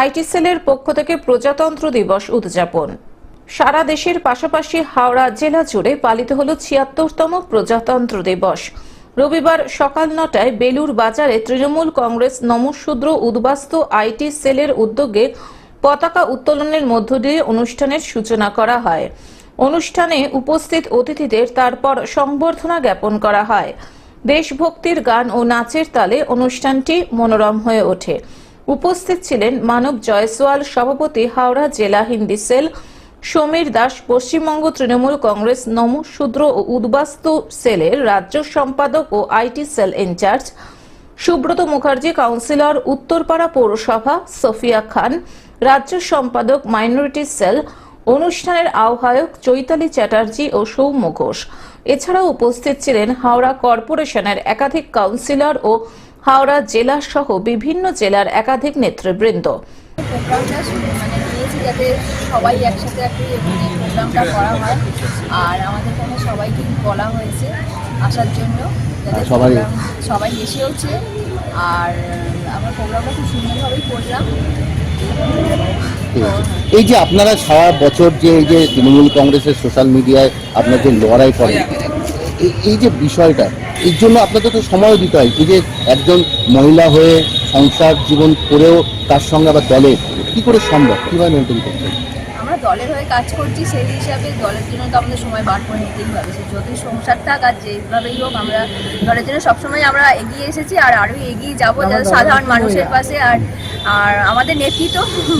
IT সেলের পক্ষ থেকে প্রজাতন্ত্র দিবস উদযাপন। সারা দেশের পাশাপাশি হাওড়া জেলা জুড়ে পালিত হল ছিয়াত্তরতম প্রজাতন্ত্র দিবস। রবিবার সকাল নটায় বেলুর বাজারে তৃণমূল কংগ্রেস নমশূদ্র উদ্বাস্তু আইটি সেলের উদ্যোগে পতাকা উত্তোলনের মধ্য দিয়ে অনুষ্ঠানের সূচনা করা হয়। অনুষ্ঠানে উপস্থিত অতিথিদের তারপর সংবর্ধনা জ্ঞাপন করা হয়। দেশভক্তির গান ও নাচের তালে অনুষ্ঠানটি মনোরম হয়ে ওঠে। উপস্থিত ছিলেন মানব জয়সওয়াল সভাপতি হাওড়া জেলা হিন্দি সেল, সমীর দাস পশ্চিমবঙ্গ তৃণমূল কংগ্রেস নমশূদ্র ও উদ্বাস্তু সেলের রাজ্য সম্পাদক ও IT cell in charge, Subrata Mukherjee councillor, Uttarpara পৌরসভা সফিয়া খান, রাজ্য সম্পাদক মাইনরিটি সেল, অনুষ্ঠানের আহ্বায়ক চৈতালি চ্যাটার্জি ও সৌম্য ঘোষ। এছাড়াও উপস্থিত ছিলেন হাওড়া কর্পোরেশনের একাধিক কাউন্সিলর ও হাওড়া জেলা সহ বিভিন্ন জেলার একাধিক নেতৃবৃন্দ। যাতে সবাই একসাথে আর কি প্রোগ্রামটা করা হয় আর আমাদের এখানে সবাইকে বলা হয়েছে আসার জন্য সবাই- সবাই এসেওছে আর আমরা প্রোগ্রামটা খুব সুন্দরভাবেই করলাম। এই যে আপনারা সারা বছর যে এই যে তৃণমূল কংগ্রেসের সোশ্যাল মিডিয়ায় আপনার যে লড়াই করেন এই- এই যে বিষয়টা এর জন্য আপনাদের তো সময় দিতে হয়। এই যে একজন মহিলা হয়ে সংসার জীবন করেও তার সঙ্গে আবার দলে কি করে সম্ভব? কীভাবে মেনটেন করতে? আমরা দলের হয়ে কাজ করছি সেই হিসাবে দলের জন্য তো আমাদের সময় বার করে নিতেই হবে। সে যতই সংসার থাক আর যেভাবেই হোক আমরা দলের জন্য সবসময় আমরা এগিয়ে এসেছি আর আরও এগিয়ে যাব যাতে সাধারণ মানুষের পাশে আর আর আমাদের নেতৃত্ব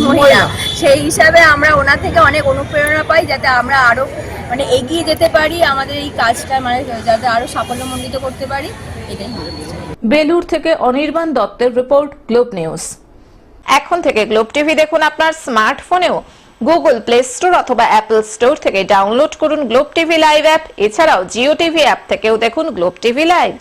মহিলা। সেই হিসাবে আমরা ওনার থেকে অনেক অনুপ্রেরণা পাই যাতে আমরা আরও মানে এগিয়ে যেতে পারি আমাদের এই কাজটা মানে যাতে আরও সাফল্যমণ্ডিত করতে পারি এটাই বেলুর থেকে অনির্বাণ দত্তের রিপোর্ট গ্লোব নিউজ। এখন থেকে গ্লোব টিভি দেখুন আপনার স্মার্টফোনেও। গুগল প্লে স্টোর অথবা অ্যাপল স্টোর থেকে ডাউনলোড করুন গ্লোব টিভি লাইভ অ্যাপ। এছাড়াও জিও টিভি অ্যাপ থেকেও দেখুন গ্লোব টিভি লাইভ।